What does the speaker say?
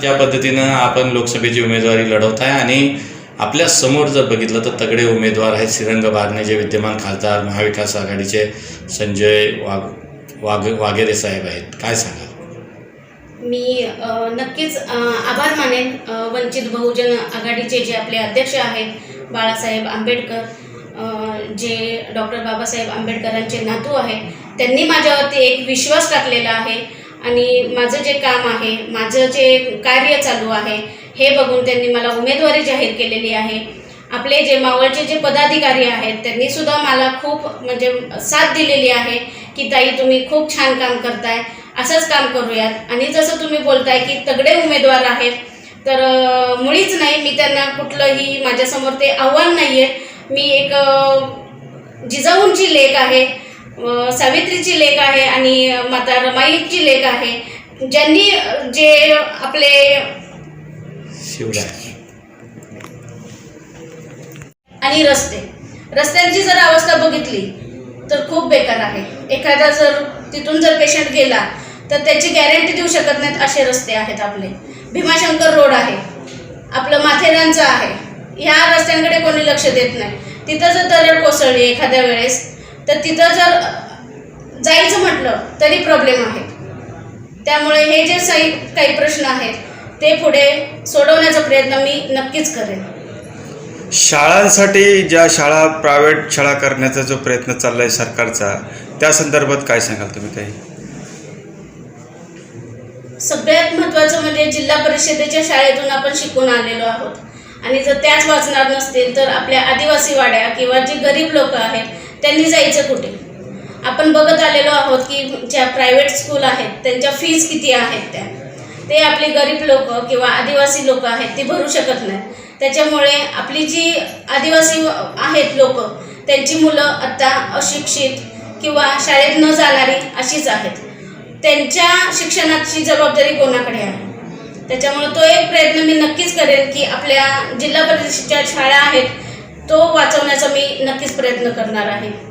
ज्या पद्धतीनं आपण लोकसभेची उमेदवारी लढवत आहे आणि आपल्यासमोर जर बघितलं तर तगडे उमेदवार आहेत श्रीरंग बारणे जे विद्यमान खासदार महाविकास आघाडीचे संजय वाघ वाघ वाघेरे साहेब आहेत. काय सांगाल? मी नक्कीच आभार मानेन वंचित बहुजन आघाडीचे जे आपले अध्यक्ष आहेत बाळासाहेब आंबेडकर जे डॉक्टर बाबासाहेब आंबेडकरांचे नातू आहेत त्यांनी माझ्यावरती एक विश्वास टाकलेला आहे आणि माझं जे काम आहे माझं जे कार्य चालू आहे हे बघून त्यांनी मला उमेदवारी जाहीर केलेली आहे. आपले जे मावळचे जे पदाधिकारी आहेत त्यांनी सुद्धा मला खूप म्हणजे साथ दिलेली आहे की ताई तुम्ही खूप छान काम करताय असंच काम करूयात. आणि जसं तुम्ही बोलताय की तगडे उमेदवार आहेत. तर मुळीच नाही मी त्यांना कुठलंही माझ्यासमोर ते आव्हान नाही आहे मी एक जिजाऊंची लेख आहे. सावित्रीची लेख आहे आणि माता रमाईची लेख आहे. ज्यांनी जे आपले आणि रस्ते. रस्त्यांची जर अवस्था बघितली तर खूप बेकार आहे. एखादा जर तिथून जर पेशंट गेला तर त्याची गॅरंटी देऊ शकत नाहीत असे रस्ते आहेत आपले. भीमाशंकर रोड आहे. आपलं माथेरानचं आहे. ह्या रस्त्यांकडे कोणी लक्ष देत नाही. तिथं जर दरड कोसळली एखाद्या वेळेस तर तिथं जर जायचं म्हटलं तरी प्रॉब्लेम आहे. त्यामुळे हे जे काही काही प्रश्न आहेत ते पुढे सोडवण्याचा प्रयत्न मी नक्कीच करेन. शाळांसाठी ज्या शाळा प्रायव्हेट शाळा करण्याचा जो प्रयत्न चालला आहे सरकारचा त्या संदर्भात काय सांगाल तुम्ही काही? सगळ्यात महत्त्वाचं म्हणजे जिल्हा परिषदेच्या शाळेतून आपण शिकून आलेलो आहोत. आणि जर त्याच वाचणार नसतील तर आपल्या आदिवासी वाड्या किंवा जे गरीब लोक आहेत त्यांनी जायचं कुठे? आपण बघत आलेलो आहोत की ज्या प्रायव्हेट स्कूल आहेत त्यांच्या फीज किती आहेत त्या? ते आपली गरीब लोक किंवा आदिवासी लोक आहेत ती भरू शकत नाहीत त्याच्यामुळे आपली जी आदिवासी आहेत लोक त्यांची मुलं आत्ता अशिक्षित किंवा शाळेत न जाणारी अशीच आहेत. त्यांच्या शिक्षणाची जबाबदारी कोणाकडे आहे? त्याच्यामुळे तो एक प्रयत्न मी नक्कीच करेन की आपल्या जिल्हा परिषदेच्या शाळा आहेत तो वाचवण्याचा मी नक्कीच प्रयत्न करणार आहे.